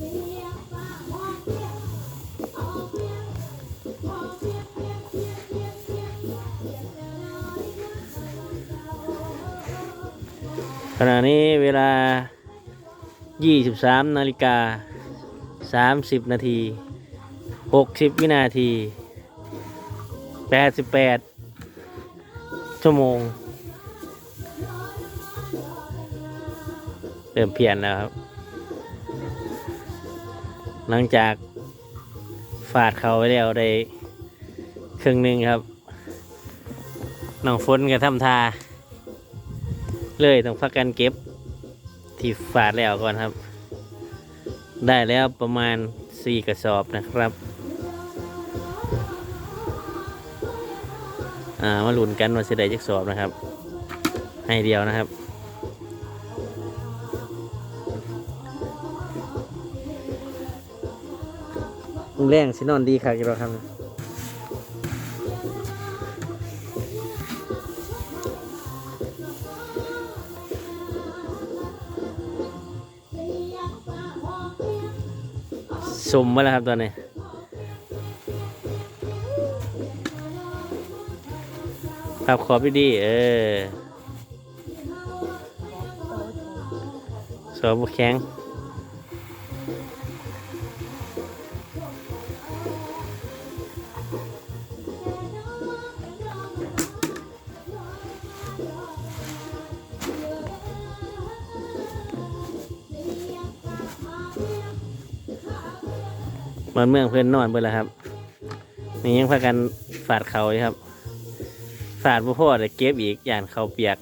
ขณะนี้เวลา 23 นาฬิกา 30 นาที 60 วินาที 88 ชั่วโมง เริ่มเพียนแล้วครับ หลังจากฝาดเขาไปแล้วได้ครึ่งหนึ่งครับน้องฝนก็ทำทา เลยต้องพักกันเก็บ ที่ฝาดแล้วก่อนครับ ได้แล้วประมาณสี่กระสอบนะครับอ่ามาลุ้นกันว่าจะได้จักสอบนะครับ ให้เดียวนะครับ แรงสินอนดีครับที่เราทำสมมาแล้วครับตอนนี้ภาพขอบดีเออสอบแข็ง มันเมืองเพื่อนนอนเบิดแล้วครับนี่ยังพากันฝาดเขาอยู่ครับฝาดบ่พอแต่เก็บอีกอย่างเขาเปียก